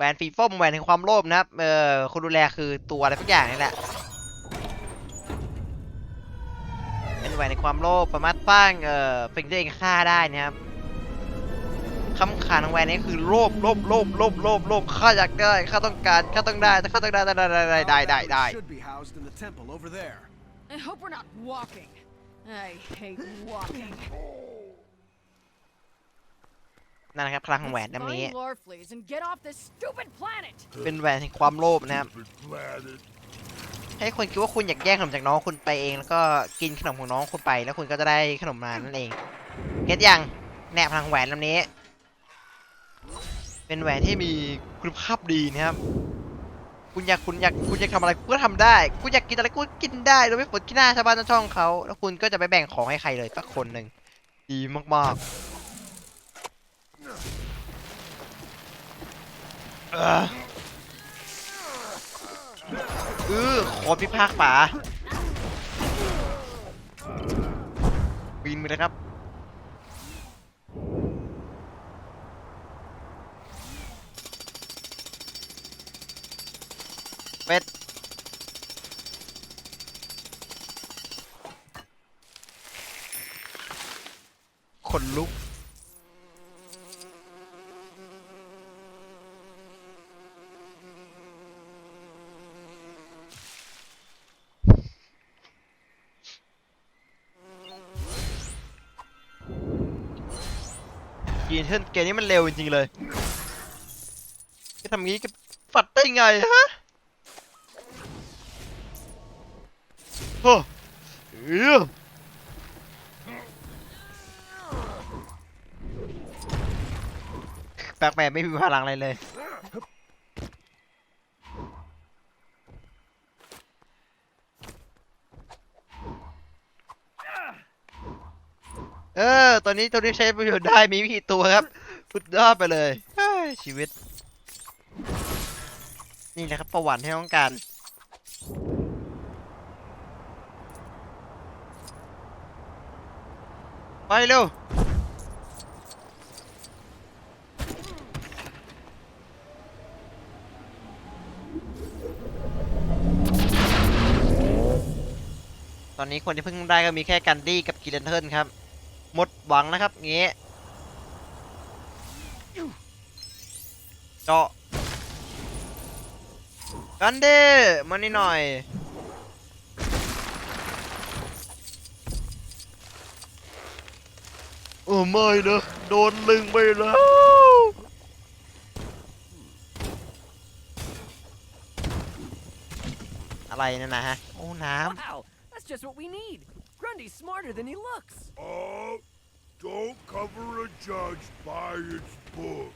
แหวนสีส้มแหวนแห่งความโลภนะครับ เออคนดูแลคือตัวอะไรสักอย่างนี่แหละ เป็นแหวนแห่งความโลภสามารถสร้างเอ่อสิ่งที่ตัวเองฆ่าได้นะครับคำขานของแหวนนี้คือโลภโลภโลภโลภโลภโลภข้าอยากได้ข้าต้องการข้าต้องได้ข้าต้องได้ได้ได้ได้ได้ได้ได้ Should be housed in the temple over there. I hope we're not walking. I hate walking. นั่นนะครับพลังของแหวนอันนี้ Find Larfleeze and get off this stupid planet. เป็นแหวนแห่งความโลภนะครับ ให้คุณคิดว่าคุณอยากแย่งขนมจากน้องคุณไปเอง แล้วก็กินขนมของน้องคุณไป แล้วคุณก็จะได้ขนมมานั่นเองเก็ตยังแนบพลังแหวนลำนี้ เป็นแหวนที่มีคุณภาพดีนะครับ คุณอยากคุณอยากคุณอยากทำอะไรคุณก็ทำได้ คุณอยากกินอะไรคุณก็กินได้โดยไม่ปวดขี้หน้าชาวบ้านชาวช่องเขา แล้วคุณก็จะไปแบ่งของให้ใครเลยสักคนหนึ่งดีมากๆ เออเออขอพิพากษาบินไปเลยครับ กีนเช่นเกมนี้มันเร็วจริงๆเลยจะทำงี้ก็ฝัดได้ไงฮะโอ้เออแปลกๆไม่มีพลังอะไรเลย เออ ตอนนี้ตัวนี้ใช้ประโยชน์ได้มีวิธีตัวครับสุดยอดไปเลยเฮ้ยชีวิต นี่แหละครับ ประวัติที่ต้องการ ไปเร็วตอนนี้คนที่เพิ่งได้ก็มีแค่กันดี้กับกิเลนเทิร์นครับ หมดหวังนะครับงี้เจาะกันเด้มานี่หน่อยโอ้ไม่นะโดนลึงไปแล้วอะไรนั่นนะฮะโอ้น้ำ Wow, that's just what we need. Grundy's smarter than he looks. Oh, don't cover a judge by its book.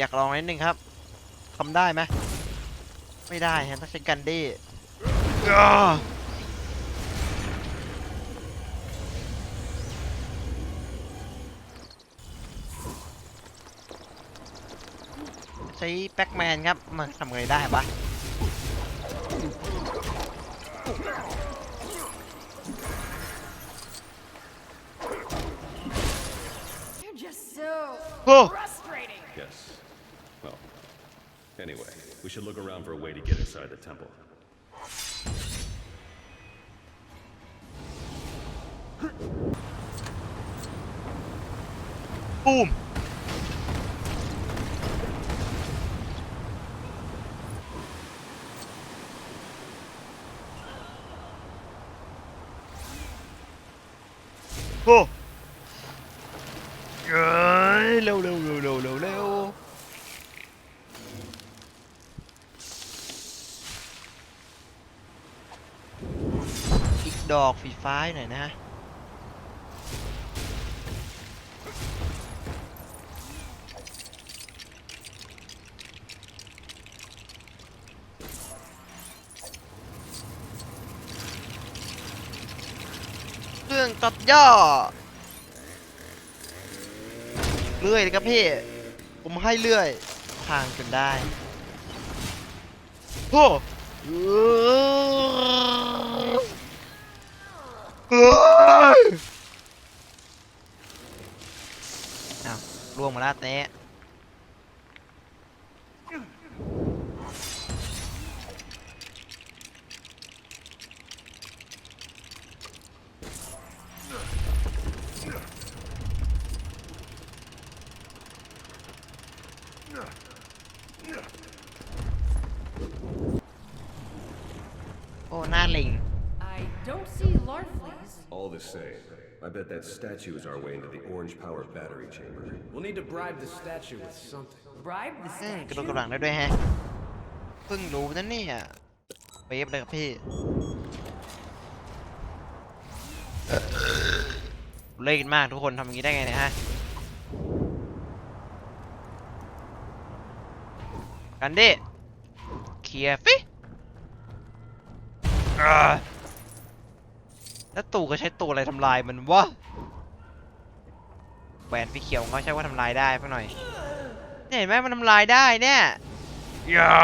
อยากลองนิดนึงครับทำได้ไหมไม่ได้ฮะต้องใช้กันดี้ ใช้แบ็กแมนครับมันทำไงได้ปะ You're just so โอ้ frustrating. Yes. Well, anyway, we should look around for a way to get inside the temple. ปูม โอ้เยเร็วเร็วเร็วเร็วเร็วเร็วอีกดอกฝีฟ้าหน่อยนะ รื่องตัดย่อเลื่อยเลยครับพี่ ผมให้เลื่อยทางจนได้โอ้อ้าวล่วงมาแล้วเตะ โอ้หน้าลิง I don't see Larfleeze. All the same, I bet that statue is our way into the orange power battery chamber. We'll need to bribe the statue with something. Bribe the อืมกระโดด statue. กระหลังได้ด้วยแฮะเพิ่งรู้นะเนี่ยเวฟเลยครับพี่เล่นมากทุกคนทำอย่างนี้ได้ไงเนี่ยฮะ กันดิเคลียร์ฟิอ่าแล้วตู่ก็ใช้ตัวอะไรทำลายมันวะแหวนสีเขียวของเขาใช้ว่าทำลายได้เพื่อหน่อยเนี่ยเห็นไหมมันทำลายได้เนี่ยอย่า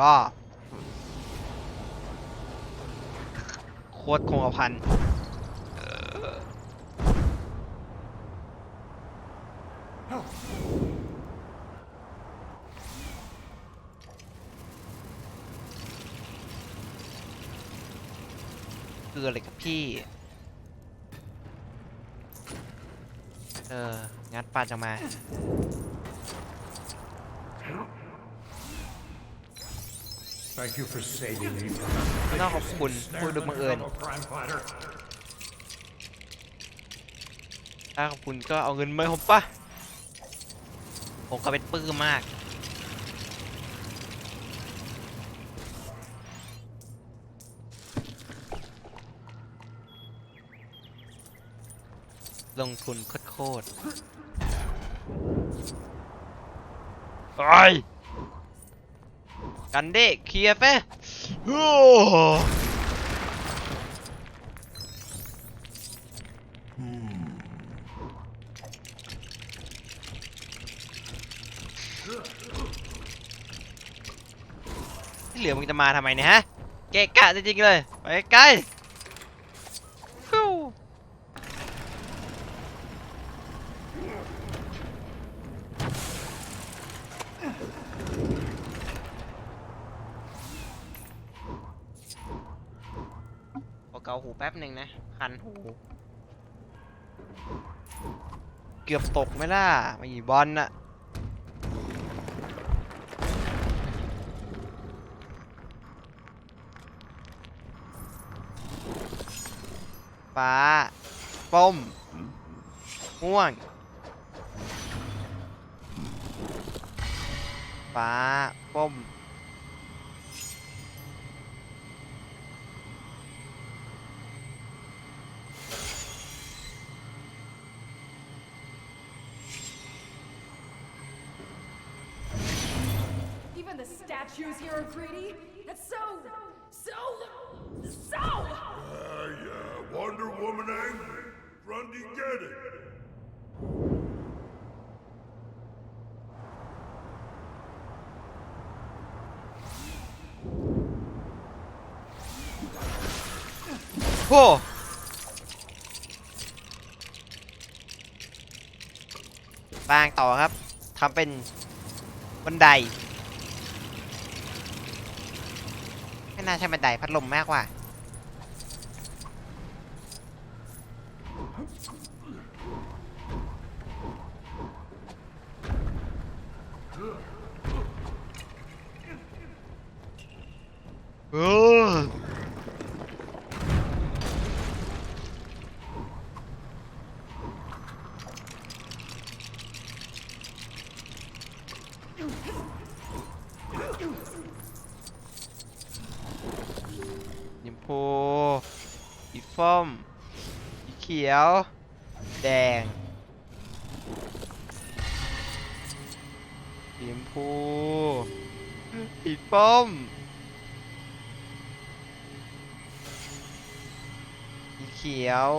บ้าโคตรคงกระพันเออ คืออะไรกับพี่ เออ งัดปลาจะมา Thank you for saving me from ไม่ต้องขอบคุณพูดดูบังเอิญ crime fighter. ถ้าขอบคุณก็เอาเงินมาให้ผมปะผมก็เป็นปลื้มมาก ลงทุนโคตรๆไอ้กันเด้เคลียร์เฟ้โอ้ที่เหลือมึงจะมาทำไมเนี่ยฮะ เกะกะจริงๆเลย ไปไกลฟิวขอเกา หูแป๊บหนึ่งนะ คันหู เกือบตกไหมล่ะไม่บอลน่ะฟ้าป้มม่วง ฟ้าป้ม statues here are greedy. That's so, so, so. Uh, yeah, Wonder Woman angry. Grundy get it. โอ้สร้างต่อครับทำเป็นบันได ไม่ น่าใช่บันไดพัดลมมากกว่า ขียว แดงสีชมพูสีส้มสีเขียว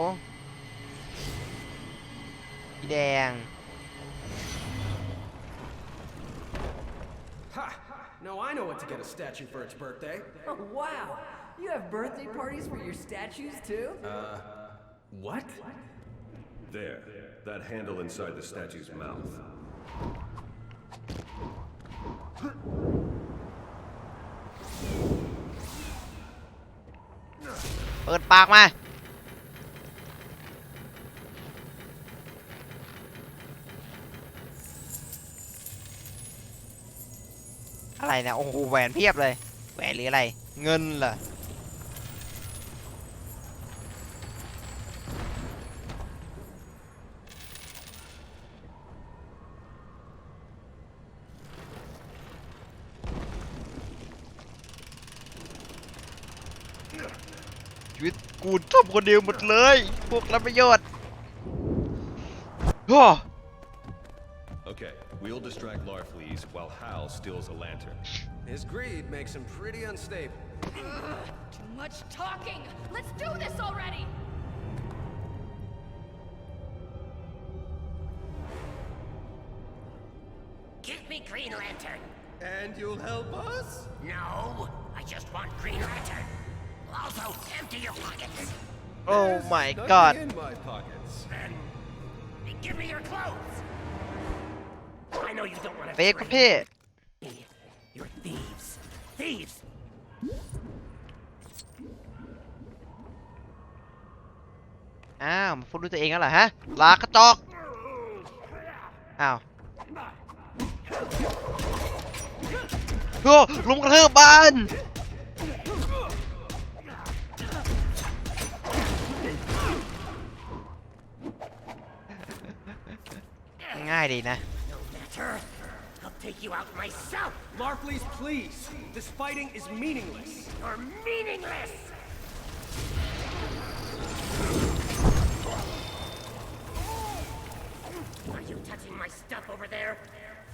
สีแดง Ha! No, I know what to get a statue for its birthday. Oh, wow. You have birthday parties for your statues, too? What? There. That handle inside the statue's mouth. เปิดปากมาอะไรเนี่ยโอ้โหแหวนเพียบเลย แหวนหรืออะไร เงินเหรอ ชีวิตกูทำคนเดียวหมดเลย พวกรับประโยชน์โอ้ Okay, we'll distract Larfleeze while Hal steals a lantern. His greed makes him pretty unstable. Too much talking! Let's do this already! Give me Green Lantern. And you'll help us? No, I just want Green Lantern. Also, empty your pockets. โอ้ my Nothing god in my pockets. And give me your clothes. I know you don't want to เฟกประเภท You're thieves. Thieves. อ้าวมาพูดด้วยตัวเองแล้วเหรอฮะลากระจอก อ้าวโอ้ลุมกระทืบบ้าน ง่ายดีนะ No matter. I'll take you out myself. Larfleeze, please. This fighting is meaningless. You're meaningless. Are you touching my stuff over there?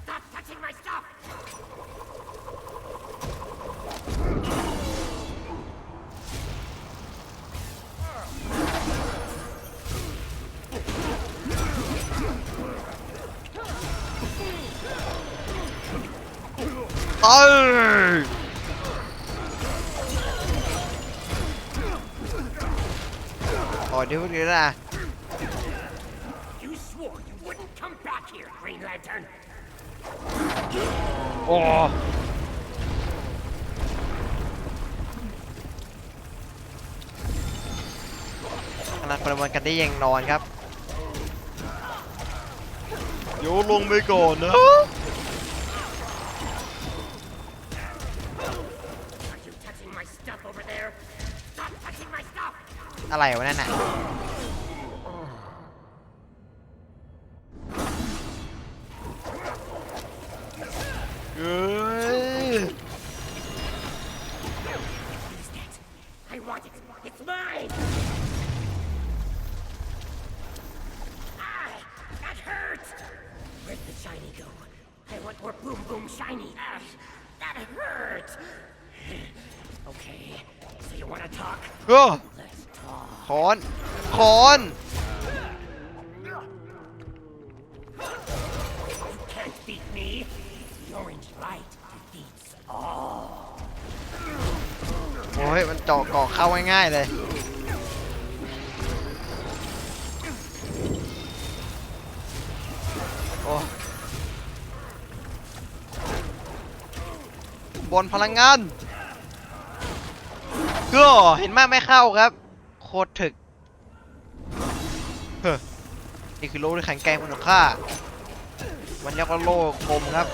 Stop touching my stuff! Ơi Rồi đi đi ra You swore you wouldn't come back here, Green Lantern. Ồ ขนาดประเมินกันได้ยังนอนครับโยนลงไปก่อนนะ อะไรวะนั่นน่ะเอ้ย Use that. I want it. It's mine. Ah, that hurts. Where'd the shiny go? I want more boom boom shiny. Ah, that hurt. Okay, so you want to talk? เ คอนคอนโอ้ยมันเจาะเกาะเข้าง่ายๆเลยโอ้บนพลังงานก็เห็นมากไม่เข้าครับ ตรถึก เฮ้อนี่คือโล่ที่แข็งแกร่งคุณค่า มันเรียกว่าโล่คมครับ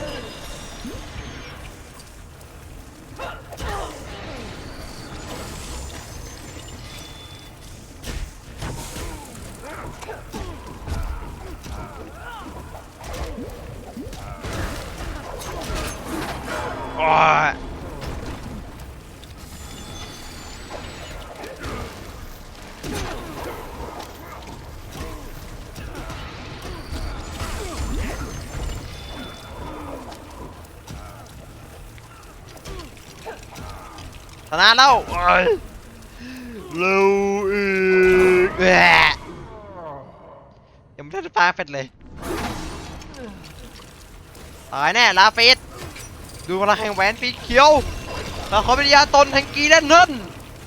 โชนะแล้วโอ้ยเร็วอีกแหะยังไม่ทันได้ปาเฟดเลยตายแน่ลาฟิสดูพลังแห่งแหวนสีเขียวเราขอเป็นยาตนแห่งกีแลนเทิร์น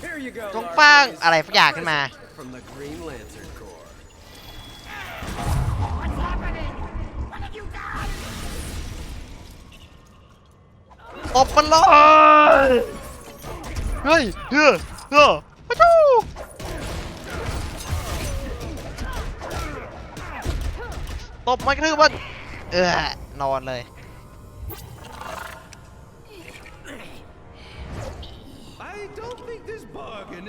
Here you go. จงป้าง Larkins. อะไรสักอย่างขึ้นมา From the Green Lantern Corps. What's happening? What have you done? ตบมันเลย เฮ้ยเฮ้อเฮ้อปะจูตบมันกระทืบมันเออนอนเลย I don't think this bargain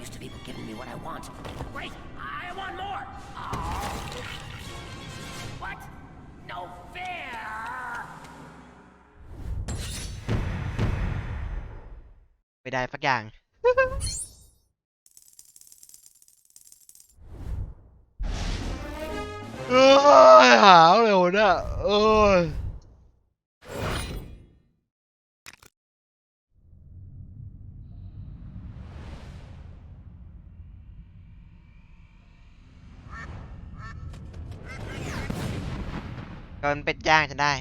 used to people giving me what I want. Wait, I want more. Oh. What? No fair. ไม่ได้สักอย่าง เอ้ยหาวเร็วเนี่ยเอ้ย ก็มันเป็ดย่างจะได้